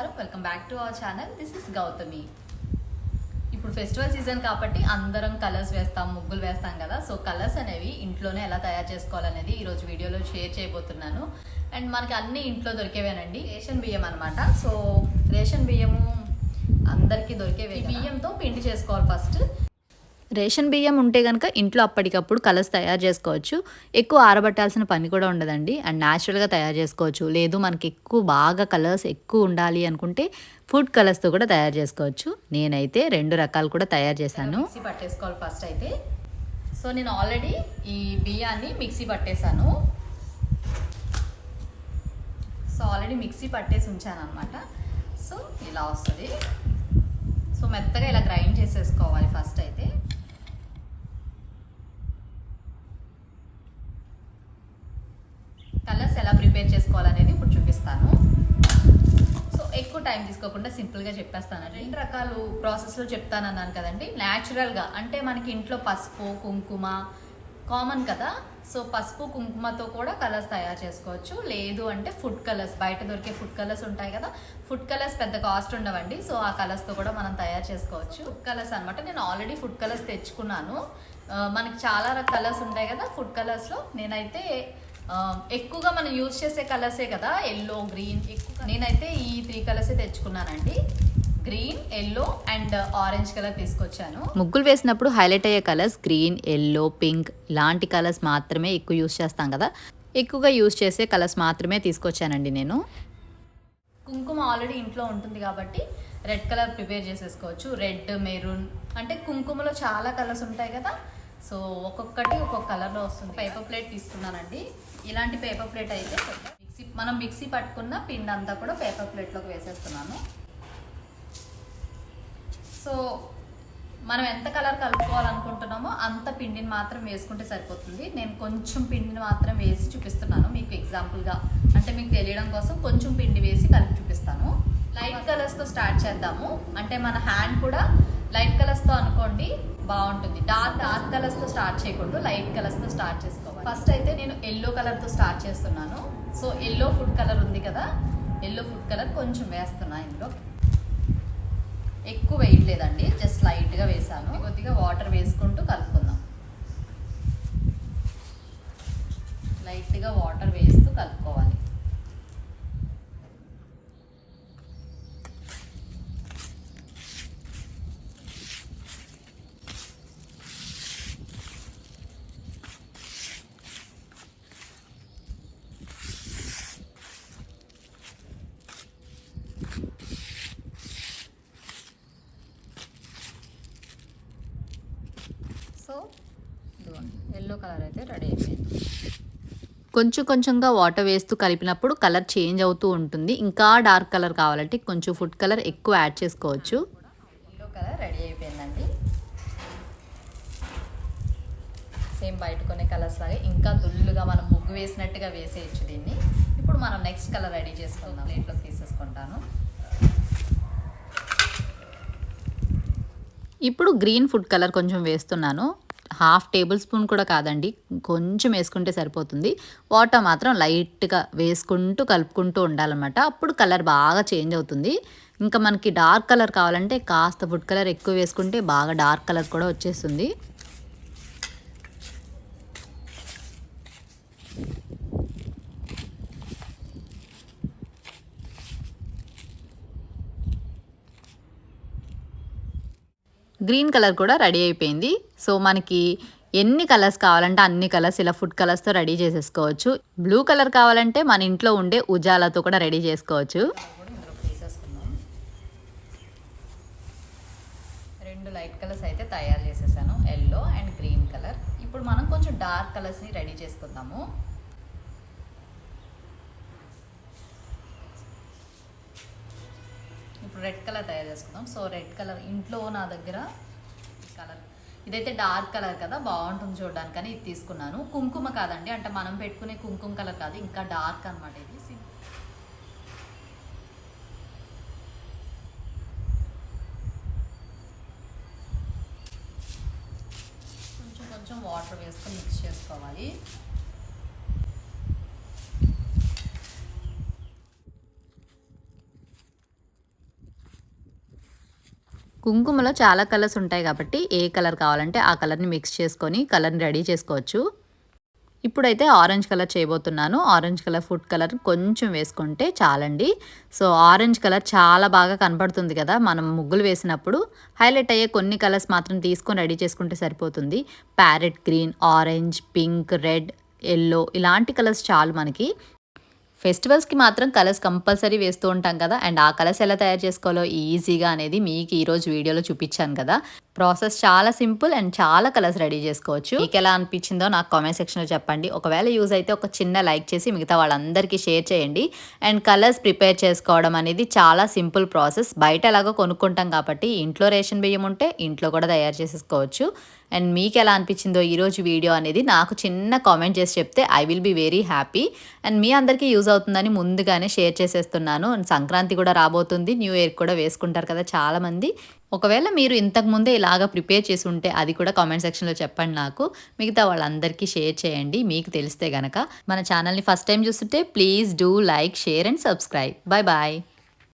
నమస్కారం. Welcome back to our channel this is Gautami ఇప్పుడు festival season కాబట్టి అందరం కలర్స్ వేస్తాం ముగ్గులు వేస్తాం కదా. సో కలర్స్ అనేవి ఇంట్లోనే ఎలా తయారు చేసుకోవాలనేది ఈరోజు వీడియోలో షేర్ చేయబోతున్నాను. అండ్ మనకి అన్ని ఇంట్లో దొరికేవేనండి? రేషన్ బియ్యం అనమాట సో రేషన్ బియ్యము అందరికీ దొరికేవే బియ్యంతో పిండి చేసుకోవాలి ఫస్ట్ రేషన్ బియ్యం ఉంటే కనుక ఇంట్లో అప్పటికప్పుడు కలర్స్ తయారు చేసుకోవచ్చు. ఎక్కువ ఆరబట్టాల్సిన పని కూడా ఉండదండి. అండ్ న్యాచురల్గా తయారు చేసుకోవచ్చు. లేదు మనకి ఎక్కువ బాగా కలర్స్ ఎక్కువ ఉండాలి అనుకుంటే ఫుడ్ కలర్స్తో కూడా తయారు చేసుకోవచ్చు. నేనైతే రెండు రకాలు కూడా తయారు చేశాను. మిక్సీ పట్టేసుకోవాలి ఫస్ట్ అయితే. సో నేను ఆల్రెడీ ఈ బియ్యాన్ని మిక్సీ పట్టేశాను. సో ఆల్రెడీ మిక్సీ పట్టేసి ఉంచాను అనమాట సో ఇలా వస్తుంది. సో మెత్తగా ఇలా గ్రైండ్ చేసేసుకోవాలి ఫస్ట్ అయితే కలర్స్ ఎలా ప్రిపేర్ చేసుకోవాలనేది ఇప్పుడు చూపిస్తాను. సో ఎక్కువ టైం తీసుకోకుండా సింపుల్గా చెప్పేస్తాను రెండు రకాలు ప్రాసెస్లో చెప్తాను అన్నాను కదండి. న్యాచురల్గా అంటే మనకి ఇంట్లో పసుపు కుంకుమ కామన్ కదా. సో పసుపు కుంకుమతో కూడా కలర్స్ తయారు చేసుకోవచ్చు. లేదు అంటే ఫుడ్ కలర్స్ బయట దొరికే ఫుడ్ కలర్స్ ఉంటాయి కదా. ఫుడ్ కలర్స్ పెద్ద కాస్ట్ ఉండవండి. సో ఆ కలర్స్తో కూడా మనం తయారు చేసుకోవచ్చు. ఫుడ్ కలర్స్ అనమాట నేను ఆల్రెడీ ఫుడ్ కలర్స్ తెచ్చుకున్నాను. మనకి చాలా కలర్స్ ఉంటాయి కదా ఫుడ్ కలర్స్లో. నేనైతే ఎక్కువగా మనం యూజ్ చేసే కలర్సే కదా? ఎల్లో గ్రీన్ ఎక్కువ నేనైతే ఈ త్రీ కలర్సే తెచ్చుకున్నానండి. Green yellow and orange colour తీసుకొచ్చాను. ముగ్గులు వేసినప్పుడు హైలైట్ అయ్యే కలర్స్ గ్రీన్ ఎల్లో పింక్ ఇలాంటి కలర్స్ మాత్రమే ఎక్కువ యూస్ చేస్తాం కదా? ఎక్కువగా యూస్ చేసే కలర్స్ మాత్రమే తీసుకొచ్చానండి నేను. కుంకుమ ఆల్రెడీ ఇంట్లో ఉంటుంది కాబట్టి రెడ్ కలర్ ప్రిపేర్ చేసేసుకోవచ్చు. రెడ్ మెరూన్ అంటే కుంకుమలో చాలా కలర్స్ ఉంటాయి కదా? సో ఒక్కొక్కటి ఒక్కొక్క కలర్లో వస్తుంది. పేపర్ ప్లేట్ తీసుకున్నానండి. ఇలాంటి పేపర్ ప్లేట్ అయితే మిక్సీ మనం మిక్సీ పట్టుకున్న పిండి అంతా కూడా పేపర్ ప్లేట్లోకి వేసేస్తున్నాను. సో మనం ఎంత కలర్ కలుపుకోవాలనుకుంటున్నామో అంత పిండిని మాత్రం వేసుకుంటే సరిపోతుంది. నేను కొంచెం పిండిని మాత్రం వేసి చూపిస్తున్నాను మీకు ఎగ్జాంపుల్గా అంటే మీకు తెలియడం కోసం కొంచెం పిండి వేసి కలిపి చూపిస్తాను. లైట్ కలర్స్తో స్టార్ట్ చేద్దాము. అంటే మన హ్యాండ్ కూడా లైట్ కలర్స్తో అనుకోండి బాగుంటుంది. డార్క్ డార్క్ కలర్స్తో స్టార్ట్ చేయకూడదు. లైట్ కలర్స్తో స్టార్ట్ చేసుకోవాలి. ఫస్ట్ అయితే నేను ఎల్లో కలర్తో స్టార్ట్ చేస్తున్నాను. సో ఎల్లో ఫుడ్ కలర్ ఉంది కదా. ఎల్లో ఫుడ్ కలర్ కొంచెం వేస్తున్నా ఇందులో. ఎక్కువ వేయట్లేదండి. జస్ట్ లైట్గా వేసాను కొద్దిగా వాటర్ వేసుకుంటూ కలుపుకుందాం. లైట్గా వాటర్ వేస్తూ కలుపుకోవాలి సో ఇదిగోండి ఎల్లో కలర్ అయితే రెడీ అయిపోయింది. కొంచెం కొంచెంగా వాటర్ వేస్తూ కలిపినప్పుడు కలర్ చేంజ్ అవుతూ ఉంటుంది. ఇంకా డార్క్ కలర్ కావాలంటే కొంచెం ఫుడ్ కలర్ ఎక్కువ యాడ్ చేసుకోవచ్చు. ఎల్లో కలర్ రెడీ అయిపోయిందండి. సేమ్ బయట కొనే కలర్స్ లాగే ఇంకా దుల్లుగా మనం ముగ్గు వేసినట్టుగా వేసేయచ్చు దీన్ని. ఇప్పుడు మనం నెక్స్ట్ కలర్ రెడీ చేసుకుందాం. ప్లేట్లోకి తీసేసుకుంటాను. ఇప్పుడు గ్రీన్ ఫుడ్ కలర్ కొంచెం వేస్తున్నాను. హాఫ్ టేబుల్ స్పూన్ కూడా కాదండి కొంచెం వేసుకుంటే సరిపోతుంది. వాటర్ మాత్రం లైట్గా వేసుకుంటూ కలుపుకుంటూ ఉండాలన్నమాట. అప్పుడు కలర్ బాగా చేంజ్ అవుతుంది. ఇంకా మనకి డార్క్ కలర్ కావాలంటే కాస్త ఫుడ్ కలర్ ఎక్కువ వేసుకుంటే బాగా డార్క్ కలర్ కూడా వచ్చేస్తుంది. గ్రీన్ కలర్ కూడా రెడీ అయిపోయింది. సో మనకి ఎన్ని కలర్స్ కావాలంటే అన్ని కలర్స్ ఇలా ఫుడ్ కలర్స్తో రెడీ చేసేసుకోవచ్చు. బ్లూ కలర్ కావాలంటే మన ఇంట్లో ఉండే ఉజాలతో కూడా రెడీ చేసుకోవచ్చు. రెండు లైట్ కలర్స్ అయితే తయారు చేసేసాను. Yellow and green colour. ఇప్పుడు మనం కొంచెం డార్క్ కలర్స్ని రెడీ చేసుకుందాము. రెడ్ కలర్ తయారు చేసుకుందాం. సో రెడ్ కలర్ ఇంట్లో నా దగ్గర కలర్ ఇదైతే డార్క్ కలర్ కదా బాగుంటుంది చూడడానికి అని ఇది తీసుకున్నాను. కుంకుమ కాదండి అంటే మనం పెట్టుకునే కుంకుమ కలర్ కాదు ఇంకా డార్క్ అనమాట ఇది. కొంచెం కొంచెం వాటర్ వేసుకొని మిక్స్ చేసుకోవాలి. కుంకుమలో చాలా కలర్స్ ఉంటాయి కాబట్టి ఏ కలర్ కావాలంటే ఆ కలర్ని మిక్స్ చేసుకొని కలర్ని రెడీ చేసుకోవచ్చు. ఇప్పుడైతే ఆరెంజ్ కలర్ చేయబోతున్నాను. ఆరెంజ్ కలర్ ఫుడ్ కలర్ కొంచెం వేసుకుంటే చాలండి. సో ఆరెంజ్ కలర్ చాలా బాగా కనపడుతుంది కదా మనం ముగ్గులు వేసినప్పుడు. హైలైట్ అయ్యే కొన్ని కలర్స్ మాత్రం తీసుకొని రెడీ చేసుకుంటే సరిపోతుంది. Parrot green orange pink red yellow ఇలాంటి కలర్స్ చాలు మనకి. ఫెస్టివల్స్కి మాత్రం కలర్స్ కంపల్సరీ వేస్తూ ఉంటాం కదా. అండ్ ఆ కలర్స్ ఎలా తయారు చేసుకోవాలో ఈజీగా అనేది మీకు ఈరోజు వీడియోలో చూపించాను కదా. ప్రాసెస్ చాలా సింపుల్ అండ్ చాలా కలర్స్ రెడీ చేసుకోవచ్చు. మీకు ఎలా అనిపించిందో నాకు కామెంట్ సెక్షన్లో చెప్పండి. ఒకవేళ యూజ్ అయితే ఒక చిన్న లైక్ చేసి మిగతా వాళ్ళందరికీ షేర్ చేయండి. అండ్ కలర్స్ ప్రిపేర్ చేసుకోవడం అనేది చాలా సింపుల్ ప్రాసెస్. బయట ఎలాగో కొనుక్కుంటాం కాబట్టి ఇంట్లో రేషన్ బియ్యం ఉంటే ఇంట్లో కూడా తయారు చేసేసుకోవచ్చు. అండ్ మీకు ఎలా అనిపించిందో ఈరోజు వీడియో అనేది నాకు చిన్న కామెంట్ చేసి చెప్తే I will be very happy. And మీ అందరికీ యూజ్ అవుతుందని ముందుగానే షేర్ చేసేస్తున్నాను. అండ్ సంక్రాంతి కూడా రాబోతుంది. న్యూ ఇయర్ కూడా వేసుకుంటారు కదా చాలామంది ఒకవేళ మీరు ఇంతకు ముందే ఇలాగా ప్రిపేర్ చేసి ఉంటే అది కూడా కామెంట్ సెక్షన్లో చెప్పండి నాకు. మిగతా వాళ్ళందరికీ షేర్ చేయండి. మీకు తెలిస్తే గనక మన ఛానల్ని ఫస్ట్ టైం చూస్తుంటే please do like share and subscribe. Bye bye.